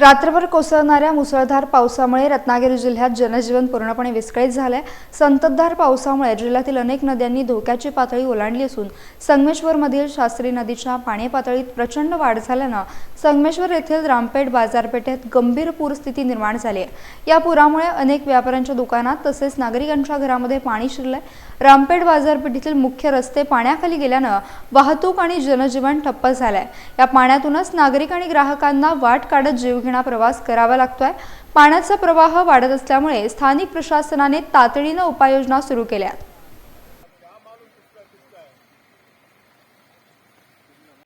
रात्रभर कोसळणाऱ्या मुसळधार पावसामुळे रत्नागिरी जिल्ह्यात जनजीवन पूर्णपणे विस्कळीत झालंय. संततधार पावसामुळे जिल्ह्यातील अनेक नद्यांनी धोक्याची पातळी ओलांडली असून संगमेश्वरमधील शास्त्री नदीच्या पाणी पातळीत प्रचंड वाढ झाल्यानं संगमेश्वर येथील रामपेठ बाजारपेठेत गंभीर पूरस्थिती निर्माण झाली आहे. या पुरामुळे अनेक व्यापाऱ्यांच्या दुकानात तसेच नागरिकांच्या घरामध्ये पाणी शिरलंय. रामपेठ बाजारपेठेतील मुख्य रस्ते पाण्याखाली गेल्यानं वाहतूक आणि जनजीवन ठप्प झालंय. या पाण्यातूनच नागरिक आणि ग्राहकांना वाट काढत जीव घेणा प्रवास करावा लागतोय पाण्याचा प्रवाह वाढत असल्यामुळे स्थानिक प्रशासनाने तातडीनं उपाययोजना सुरू केल्या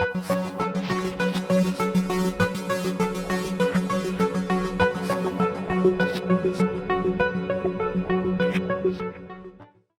Thank you.